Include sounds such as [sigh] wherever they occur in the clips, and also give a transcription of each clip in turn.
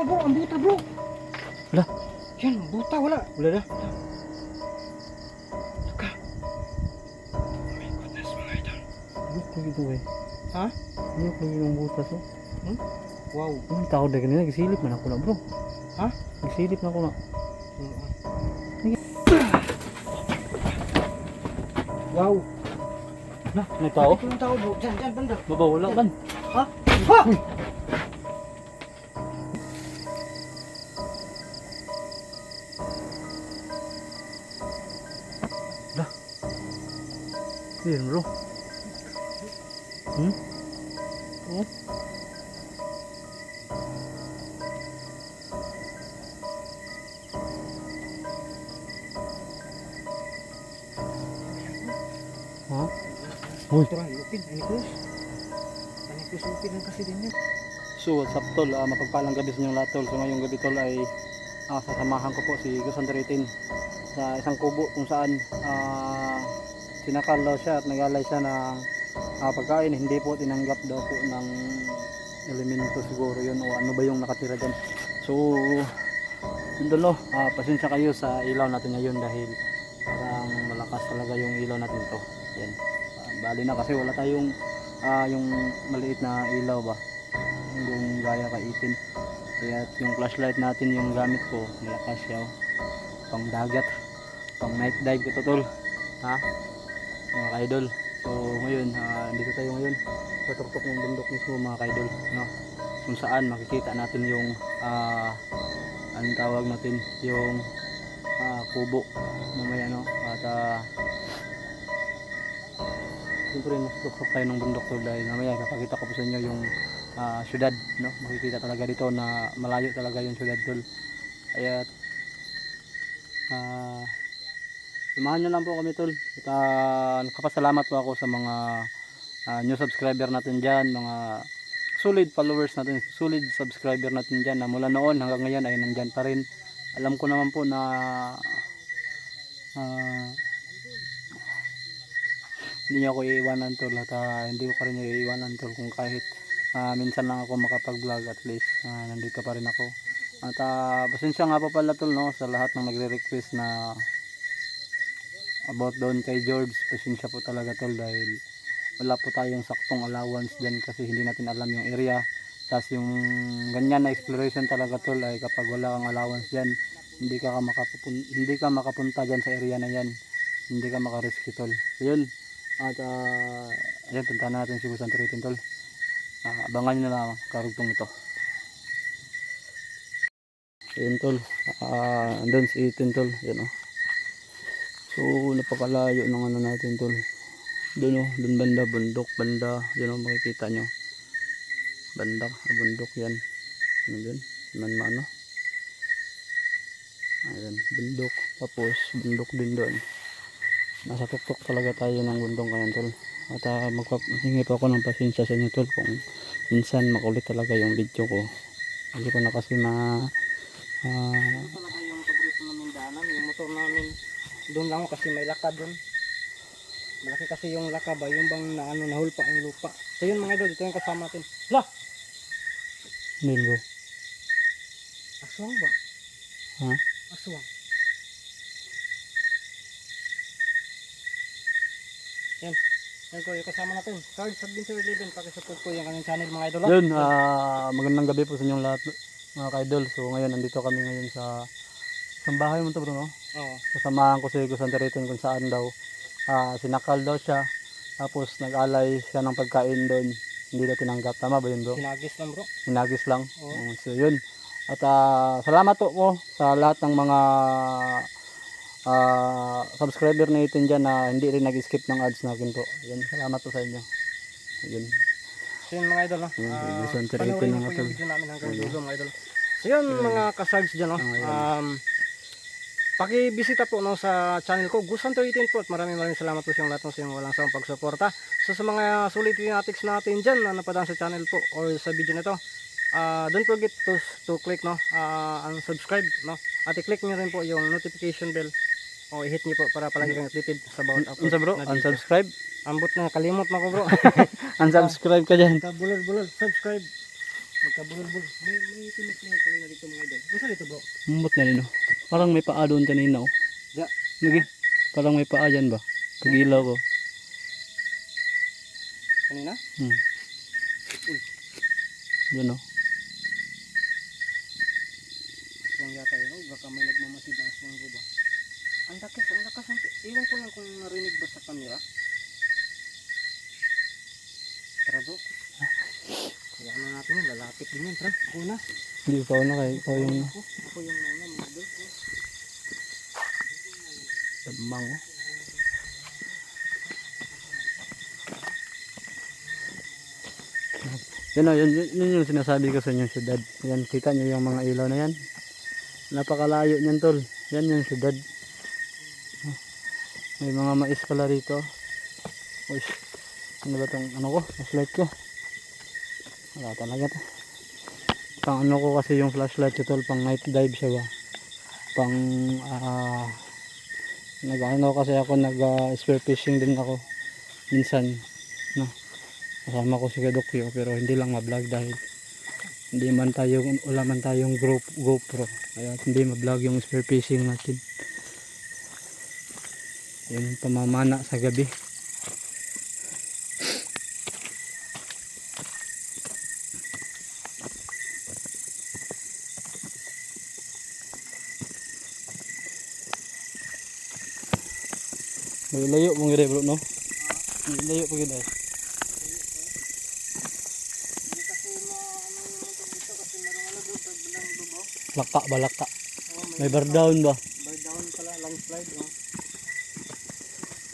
Tama bro, ang buta bro. Wala. Yan, ang buta, wala. Wala na. Saka. Oh my goodness, mga idol. Ano ko gitu eh? Ha? Ano ko yung butas oh? Wow. Ang tao na ganina, gisilip man ako na bro. Ha? Gisilip na ako na. Wow. Na, may tao? Ito yung tao bro. Diyan, diyan, banda. Baba, wala man. Ha? Ha? Yan bro. Hmm? Oh. Ha? Uy. So what's up tol, Ah, mapagpalang gabi sa inyong lahat tol. So ngayong gabi tol ay uh, sasamahan ko po si Gus Andretin sa isang kubo kung saan ah, sinakal daw siya at nagalay siya ng ah, pagkain. Hindi po tinanggap daw po ng elemento siguro yun o ano ba yung nakatira dyan. So yun tol no, Ah, pasensya kayo sa ilaw natin ngayon dahil parang malakas talaga yung ilaw natin to. Yan. Ah, bali na kasi wala tayong ah, yung maliit na ilaw ba yung gaya itin kaya yung flashlight natin yung gamit ko malakas siya oh. pang dagat pang night dive ko to tol ha mga kaidol. So ngayon ah, dito tayo ngayon sa tuktok ng bundok mismo mga kaidol no? Kung saan makikita natin yung ah anong tawag natin? Yung ah, kubo mamaya no? At ah Siyempre, mas tuktok tayo ng bundok tol dahil mamaya kapakita ko po sa inyo yung ah, syudad no? Makikita talaga dito na malayo talaga yung syudad tol. Kaya ah samahan nyo lang po kami tol. At ah, nakapasalamat po ako sa mga ah, new subscriber natin dyan mga solid followers natin solid subscriber natin dyan na mula noon hanggang ngayon ay nandyan pa rin. Alam ko naman po na ah, hindi niyo ako iiwanan tol at ah, hindi ko pa rin iiwanan tol kung kahit Ah, minsan lang ako makapag-vlog at least ah, nandito pa rin ako. At uh, pasensya nga pa pala tol no sa lahat ng nagre-request na about doon kay George pasensya po talaga tol dahil wala po tayong saktong allowance dyan kasi hindi natin alam yung area. Tapos yung ganyan na exploration talaga tol ay kapag wala kang allowance dyan hindi ka, ka makapupun hindi ka makapunta dyan sa area na yan. Hindi ka makarescue tol. So yun at uh, ayan punta natin si Busan Triton tol. Ah, abangan nyo na lang karugtong ito. Ayun tol. Ah, andun si Ethan tol. Yan o so napakalayo ng ano natin tol. Dun o dun banda bundok banda. Yan o makikita nyo. Banda ah, bundok yan. Ano dun? Man mano ayan bundok. Tapos bundok din doon. Nasa tuktok talaga tayo ng bundong kayan tol. At uh, magpahingi pa ako ng pasensya sa inyo tol kung minsan makulit talaga yung video ko. Hindi ko na kasi ma ah, talaga yung paborito namin daanan, yung motor namin. Doon lang ako kasi may laka doon. Malaki kasi yung laka ba, yung bang na ano, nahulpa ang lupa. So yun mga idol, ito yung kasama natin. La! bro Aswang ba? ha Aswang. Yan. Yan ko, yung kasama natin. Cards Adventure 11, pakisupport ko yung kanyang channel mga idol. yun ah, magandang gabi po sa inyong lahat mga kaidol so ngayon nandito kami ngayon sa sa bahay mo to bro no Oo. kasamahan ko si Gusan Teriton kung saan daw ah, sinakal daw siya tapos nag-alay siya ng pagkain doon hindi daw tinanggap tama ba yun bro Sinagis lang bro. hinagis lang. Oo. Oo, so yun. At ah, salamat po po sa lahat ng mga ah, subscriber natin dyan na hindi rin nag-skip ng ads natin po. Yun, salamat po sa inyo. Yun. So yun mga idol. Gusan Teriton panoorin po yung video namin hanggang dulo mga idol. So yun mga kasards dyan. No? Um, Pakibisita po no, sa channel ko, Gusan 13 po at maraming maraming salamat po sa lahat no, sa inyong walang sawang pagsuporta. So sa mga sulit fanatics natin dyan na napadaan sa channel po or sa video na to, ah, don't forget to, to click no, uh, unsubscribe no, at i-click nyo rin po yung notification bell o i-hit nyo po para palagi kang updated sa bawat upload Unsa bro? Unsubscribe? Ambot na kalimot na ko bro. [laughs] Unsubscribe ka dyan. bulol bulol subscribe Magkabulol-bul. May, may tinik na kanina dito mga idol. Gusto dito bro? Umot na rin oh. Parang may paa doon kanina oh. Ja. Lagi. Parang may paa dyan ba? Pag ilaw ko. Kanina? Hmm. Doon oh. Yung yata yun. Oh, baka may nagmamasid na aswang ko ba? Ang lakas, ang lakas. Ang... Iwan ko lang kung narinig ba sa camera. Tara bro. Kaya na natin yun. Lalapit din yan. Tara. Ako na. Hindi pa na kayo. Ikaw yung Ako, yung nauna mga idol. damang oh. Yan o, yun, yun, yun yung sinasabi ko sa inyo syudad. Yan, kita nyo yung mga ilaw na yan. Napakalayo niyan tol. Yan yung syudad. Oh, May mga mais pala rito. Uy, ano ba tong ano ko? Flashlight ko. Wala talaga to. Ano ko kasi yung flashlight tol, pang night dive siya ba? Pang ah nag ano kasi ako nag ah, spear fishing din ako. Minsan no? Kasama ko si Kadokyo pero hindi lang ma-vlog dahil hindi man tayo wala man tayong group GoPro. Kaya hindi ma-vlog yung spear fishing natin. Yun yung pamamana sa gabi May layo mong gire bro no? May layo pa ibabaw. Laka ba laka? May, May bar down ba? bar down pala, landslide. No?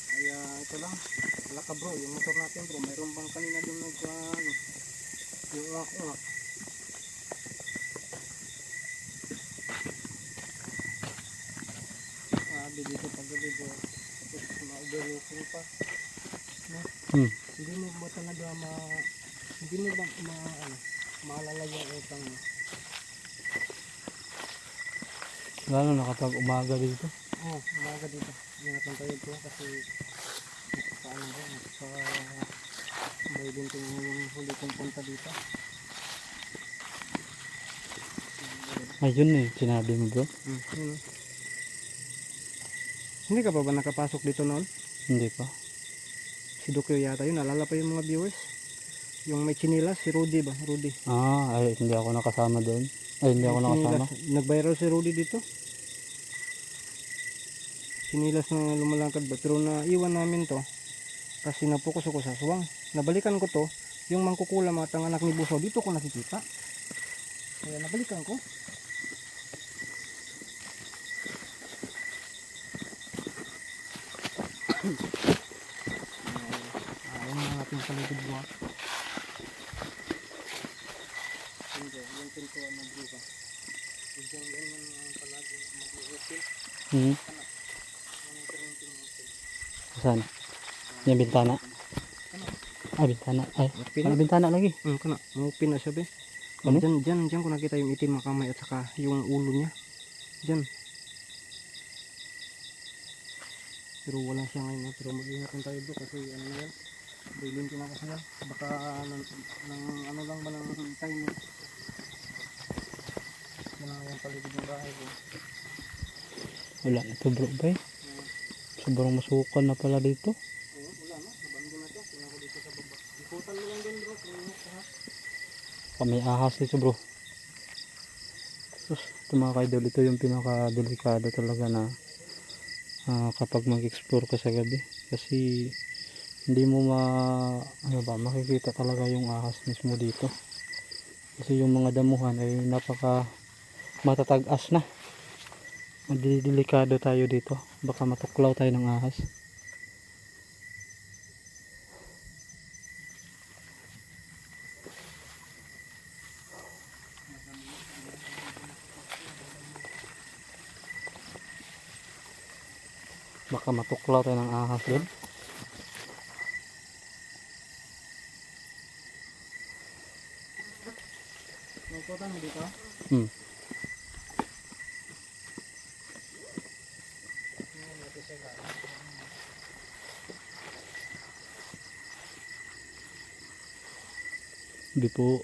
Kaya ito lang. Wala ka bro, yung motor natin bro. Mayroon bang kanina doon nag ah, ano. Yung uwak uwak. Sabi dito pag gabi bro. Tapos ma-overlooking pa. No? Hmm. Hindi mo ba talaga ma... Hindi mo ba ma... Ano, maalala yung utang mo? Lalo na kapag umaga dito. Oo, oh, umaga dito. Ingatan tayo dito kasi paano ba, sa may din ito yung huli kong punta dito. Ayun eh, sinabi mo bro. Hmm. Hindi ka pa ba nakapasok dito noon? Hindi pa. Si Dokyo yata yun, nalala pa yung mga viewers. Yung may chinilas, si Rudy ba? Rudy. Ah, ay hindi ako nakasama doon. Ay hindi ako nakasama. Nag-viral si Rudy dito. Sinilas na lumalangkad ba? Pero naiwan namin to. Kasi napokus ako sa suwang. Nabalikan ko to. Yung mangkukulam at ang anak ni Buso. Dito ko nakikita. Kaya nabalikan ko. Ayaw na natin sa likod mo. Hindi, yung pintuan ng buka. Diyan yan yung palagi mag-hotel. Hmm. Yung printing hotel. Saan? Yung bintana. Ah, bintana. Ay, Pina? ano bintana lagi? Hmm, kana. Mupin na siya be. Ano? Diyan, diyan, diyan ko nakita yung itim na kamay at saka yung ulo niya. Diyan. Pero wala siya ngayon. eh. Pero mag-ingatan tayo bro kasi ano na yan. Bilin ko na kasi yan. Baka ng, ng ano lang ba ng time mo. Ang paligid ng bahay ko. Wala na to bro bay. Sobrang masukal na pala dito. Wala na. Nabando na to. Tingnan ko dito sa baba. Ikutan mo lang din bro. Ha. Kami ahas dito bro. Sus, ito mga kaidol, ito yung pinaka-delikado talaga na ah, kapag mag-explore ka sa gabi. Kasi hindi mo ma ano ba, makikita talaga yung ahas mismo dito. Kasi yung mga damuhan ay napaka matatagas na. Delikado tayo dito. Baka matuklaw tayo ng ahas. Baka matuklaw tayo ng ahas doon. Ikutan mo dito. Hmm. Hindi po.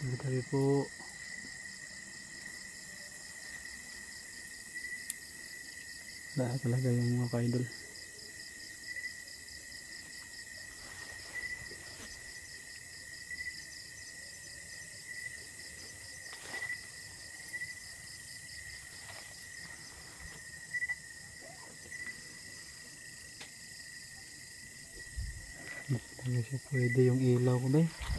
Tabi-tabi po. Wala talaga yung mga ka-idol. Hindi siya pwede yung ilaw ko ba eh.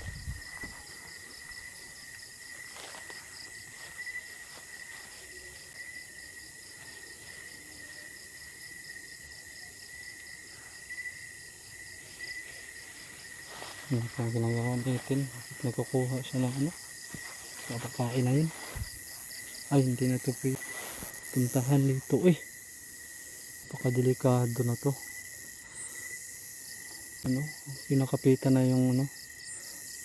Pa ang ginagawa natin? Nagkukuha siya ng ano? Sa pagkain na yun. Ay, hindi na ito. Puntahan dito eh. Napakadelikado na to. Ano? Pinakapitan na yung ano?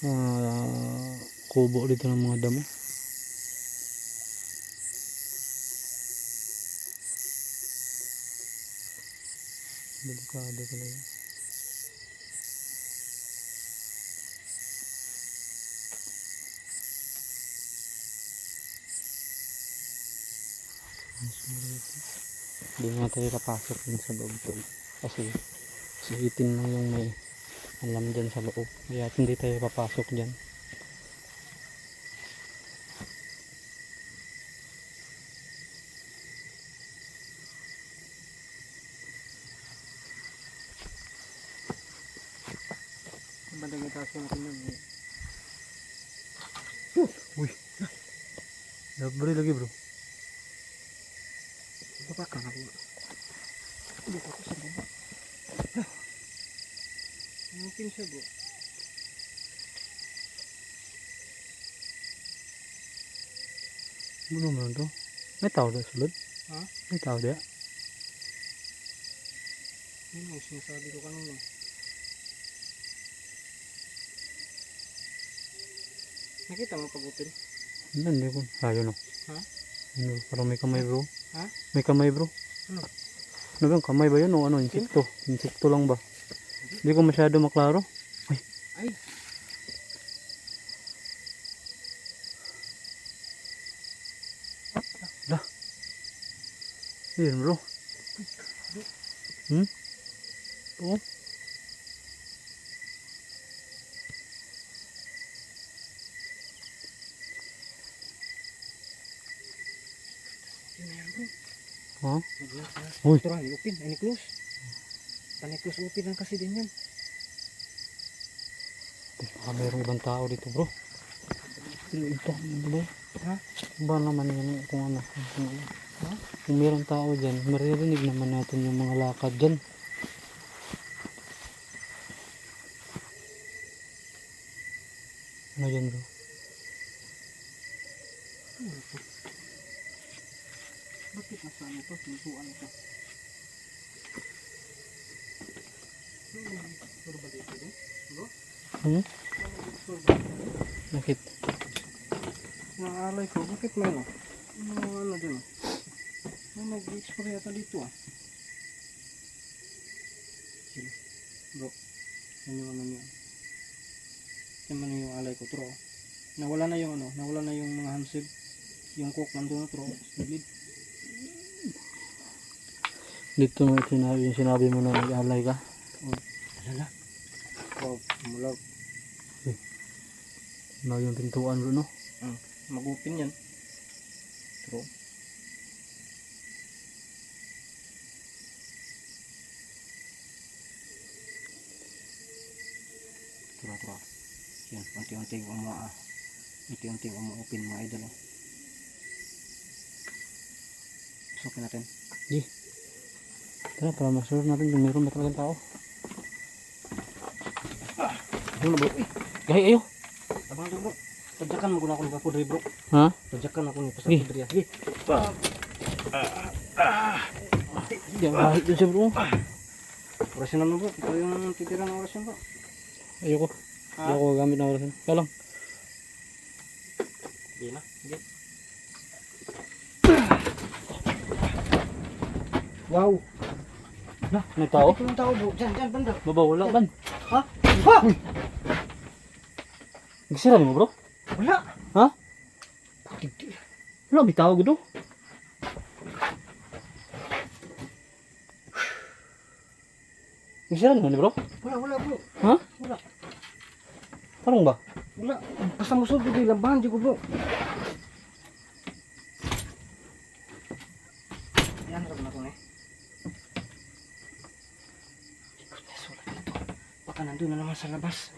Ah, kubo dito ng mga damo. Delikado talaga. Hindi nga tayo kapasok dun sa loob to. Kasi si itin lang yung may alam dyan sa loob. Kaya hindi tayo papasok dyan. Bandang yung taas natin yun. eh. Uy! Labre lagi bro. Baba ka nga bro. Dito ako sa baba. Mungkin siya bro. Ano naman to? May tao na sulod? Ha? May tao diya? Yun ang sinasabi ko kanina. Nakita mo pag-open? Ano, hindi ko. No. Ha? Ano, parang may kamay bro. Ha? May kamay bro. Ano? Ano ba yung kamay ba yun o ano? Insekto. Insekto lang ba? Hindi ko masyado maklaro. Ay! Ayun bro. Hmm? Oo. Yun na yan bro. Ha? Nag-iwas na. Uy. Ito lang, i-open. Ay, ni-close. Pani-close open lang kasi din yan. Baka mayroong ibang tao dito bro. Ito, ano ba? Ha? Ba naman yun kung ano. Kung, Ha? kung mayroong tao dyan, maririnig naman natin yung mga lakad dyan. Ano yan bro? Bakit nasa ano ito. Puro ba dito din? Bro? Hmm? Bakit? Naalay ko, bakit may ano? Ano ano dun? May nag-expire yata dito ah. Sige. Bro, yan yung ano niya. Yan man yung alay ko, tro. Nawala na yung ano, nawala na yung mga handset. Yung cook nandun na tro, split. Dito mo sinabi, yung sinabi mo na nag-alay ka. Alala. Wow, mula Ano yung pintuan bro no? mag-open yan. Tro, tro. Yan, unti-unti umu ah. Unti-unti umu-open mga idol. Oh. Sukin natin. Tara, para masunod natin kung mayroon ba talagang tao. Ano bro? Uy, Gahay ayo! abang bro. Tadyakan mo ako nagpapudri bro. Ha? Tadyakan ako nito sa Sige. pudri. Sige. Diyan kahit dun siya bro. Orasyonan mo bro. Ito yung titira ng orasyon bro. Ayoko. Ha? Ayoko gamit ng orasan. Kaya lang. Sige na. Sige. Wow. May tao? Yung tao bro. Diyan, diyan, banda. Baba, wala ban. Ha? Ha? Gisira mo bro? Wala. Ha? Hindi. Wala, bitaw ko do. Isa naman bro? Wala, wala bro. Ha? Wala. Parang ba? Wala. Basta musod ko di lambahan di ko bro. Yan ram na ko eh. Goodness, wala dito. Baka nandun na naman sa labas.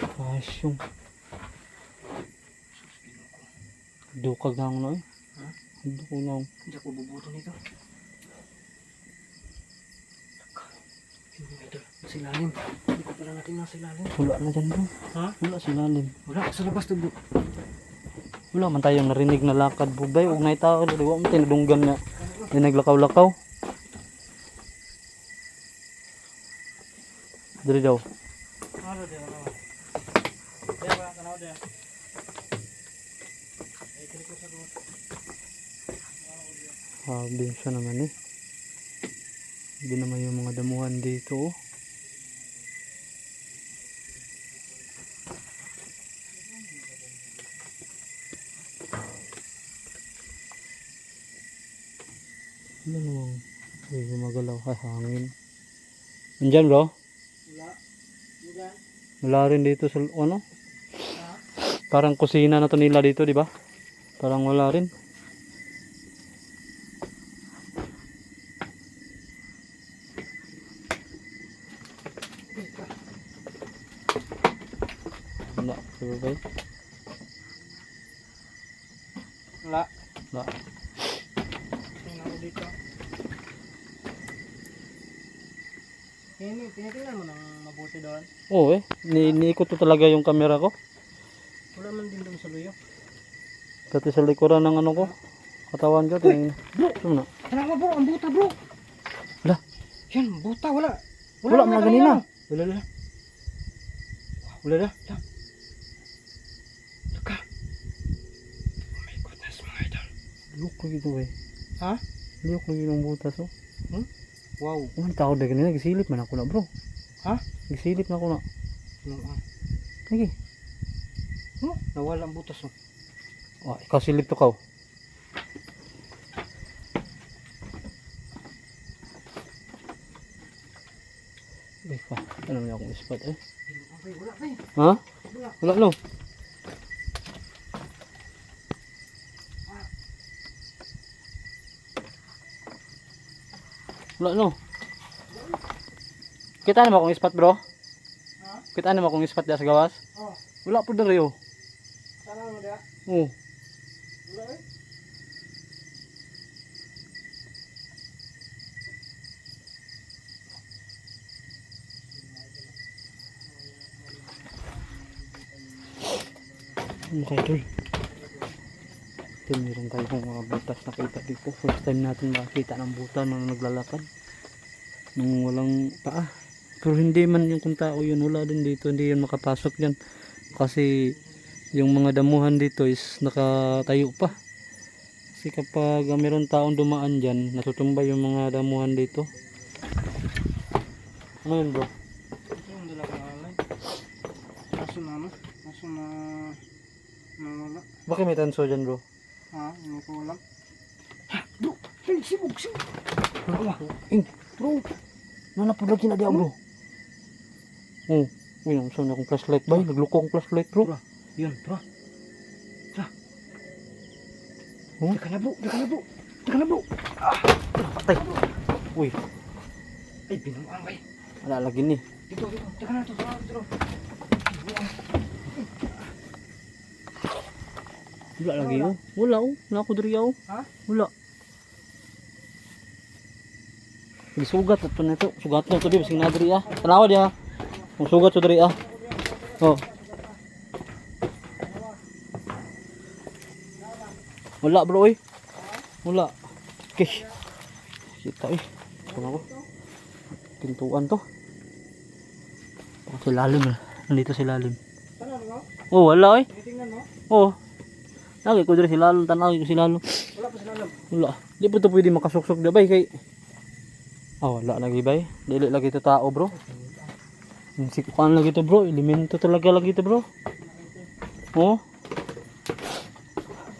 Ayos yung dukag na ako na eh. Ha? Dukag na ako. Hindi ako bubuto nito. Hindi na ito. Sa ilalim. Hindi ko pala natin nasa ilalim. Wala na dyan bro. Ha? Wala sa lalim. Wala. Sa labas to bro. Wala man tayong narinig na lakad bubay. Huwag na tao. Di ba mo tinadunggan na. Di naglakaw-lakaw. Dari daw. Ano? Ano? Kaya ba? Tanaw siya naman eh. Hindi naman yung mga damuhan dito. Ano namang ay gumagalaw ay hangin. Andyan bro? Wala. Wala rin dito sa ano? Parang kusina na to nila dito, di ba? Parang wala rin. Wala, diba ba? Wala. Wala. Tingnan mo dito. Ini, tinitingnan mo ng mabuti doon. Oo eh, ko talaga yung camera ko. Wala man din doon sa luyo. Pati sa likuran ng ano ko. Katawan ko, tingin. Bro, Ano na? Tara mo bro, ang buta bro. Wala. Yan, buta, wala. Wala, mga ganina. Wala, wala. Wala na. Yan. Tuka. Oh my goodness, mga idol. Liyok ko gitu eh. Ha? Liyok ko yung butas oh. Wow. Oh, ang tawag na ganina, gisilip man ako na bro. Ha? Gisilip na ako na. Ano, ah. Sige. Oh, nawala ang butas oh. Oh, ikaw silip to kaw. Ay pa, ano na akong spot eh. Wala pa eh. Ha? Wala. Wala no. Wala no. Kita naman akong spot bro. Kita naman akong spot diya sa gawas. Oh, Wala po dere oh. sana mo dia. Oh. Wala eh. Kayo tol? Ito meron tayong mga butas nakita dito. First time natin makakita ng buta nung naglalakad. Nung walang paa. Pero hindi man yung kung tao yun. Wala din dito. Hindi yun makapasok yan. Kasi yung mga damuhan dito is nakatayo pa. Kasi kapag meron taong dumaan dyan, natutumba yung mga damuhan dito. Ano yun bro? Yung dala ko alay. Kaso na ano? Kaso na... Nawala. Bakit may tanso dyan bro? Ha? Hindi ko alam. Ha? Bro! Hey, sibog! Sibog! Ano? Ing, bro. Nanapod lagi na diya, bro. Oh, uy, ang saan akong flashlight ba? Nagluko akong flashlight, bro. Yun, bro. Oh, Teka na bro! Teka na bro! Teka na bro! patay. Uy, Ay, binuang kay. wala lagi ni. Dito, dito. Teka na, dito. Dito. Wala lagi, oh. Wala, oh. Wala ako diri, oh. Ha? Wala. Sige, sugat ito na ito. Sugat na ito, di. Basing na diri, ah. Tanawa di, ah. Kung sugat ito diri, ah. Oh. Wala, bro, eh. Wala. Okay. Kita, eh. Ito ako. Pintuan to. Oh, sa lalim, ah. Nandito sa lalim. Oh, wala, eh. Oh. Lagi ko diri si Lalo, tanaw ko si Lalo. Wala pa sila. Wala. Di pa to pwede makasuksok na bay kay. Ah, wala lagi bay. Dili lagi to tao, bro. Sikuan lagi to, bro. Elemento talaga lagi to, bro. Oh.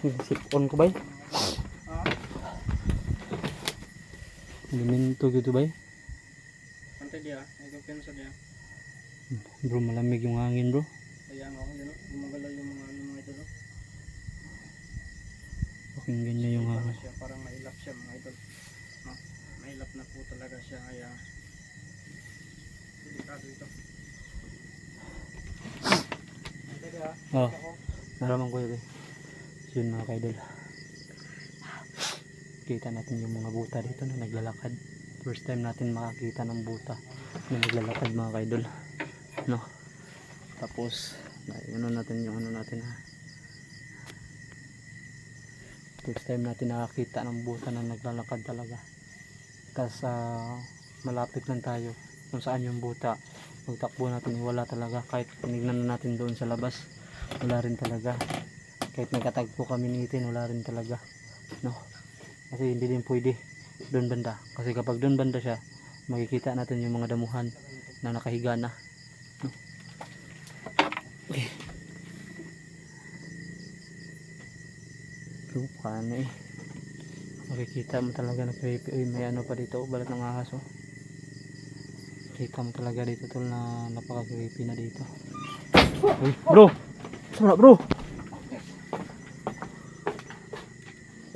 Sip-on ko bay. Liminto gitu bay. pantay dia. Ito pensa dia. Bro, malamig yung hangin bro. Kaya nga ako gumagalaw yung mga ano mga ito, no? Pakinggan niya yung hangin. siya, parang mailap siya mga idol. Mailap na po talaga siya, kaya delikado ito. Dia. Oh, naraman ko yun. Yun mga kaidol. Kita natin yung mga buta dito na naglalakad. First time natin makakita ng buta na naglalakad mga kaidol. No. Tapos, ano natin yung ano natin ha. First time natin nakakita ng buta na naglalakad talaga. Tapos, ah, malapit lang tayo kung saan yung buta. Pagtakbo natin, wala talaga. Kahit tinignan na natin doon sa labas, wala rin talaga. Kahit nagkatagpo kami ni Itin, wala rin talaga. No? Kasi hindi din pwede doon banda. Kasi kapag doon banda siya, makikita natin yung mga damuhan na nakahiga na. No? Okay. Pero paano eh. Makikita mo talaga na may ano pa dito, balat ng ahas oh. Kita mo talaga dito tol na napaka-creepy na dito. Uy, bro! Sama bro!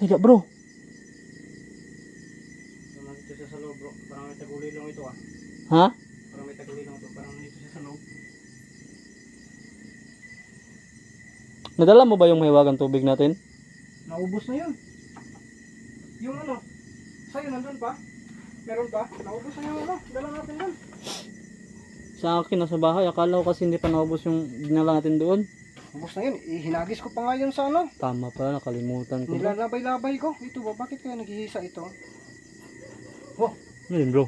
Tidak bro! Nandito siya sa loob, bro. Parang may tagulilong ito, ah. Ha? Parang may tagulilong ito. Parang nandito siya sa loob. Nadala mo ba yung mahiwagang tubig natin? Naubos na yun. Yung ano, sa'yo nandun pa? Meron pa? Naubos na yung ano, dala natin doon. Sa akin nasa bahay, akala ko kasi hindi pa naubos yung dinala natin doon. Ubos na yun, ihinagis ko pa nga yun sa ano. Tama pala, nakalimutan ko. Nilalabay-labay ko. Ito ba, bakit kaya naghihisa ito? Ano yun bro?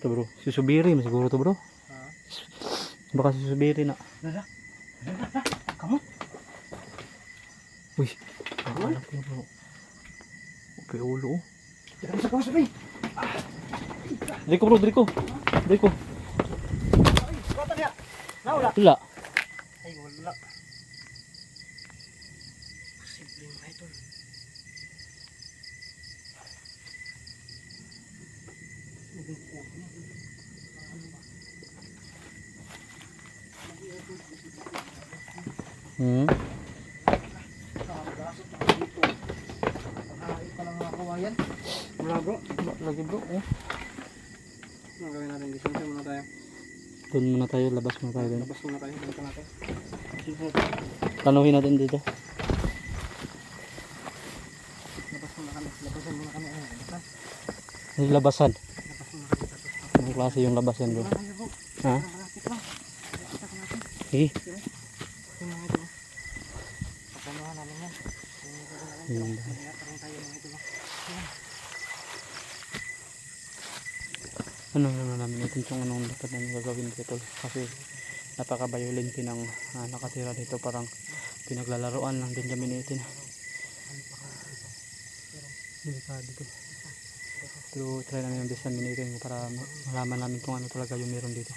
Ito bro, si Subiri, siguro to bro. Ha? Baka si Subiri na. Lala, kamu? Uy, nakakalap na bro. Upi ulo mo sa kawas, sabi. Driko bro, Driko. Driko. Ay, bata niya. Nawala. Wala. Ay, wala. Posible mga ito. Hmm. Nakakagasot na dito. Paghain pa lang mga kawayan. Wala bro. Lagi bro. Oh. Ano gawin natin? Distansya muna tayo. Doon muna tayo, labas muna tayo doon. Labas muna tayo. Balikan natin. Tanuhin natin dito. Labas muna kami. Labasan muna kami. Na. Labasan. Labas kami. Anong klase yung labasan bro. Ha? Yung ito. Patanuhan namin yan. Yung. Yung ano ano namin natin kung anong dapat namin gagawin dito kasi napaka-violent ng ah, nakatira dito parang pinaglalaroan lang din kami natin delikado to. Pero try namin ang namin natin para ma- malaman namin kung ano talaga yung meron dito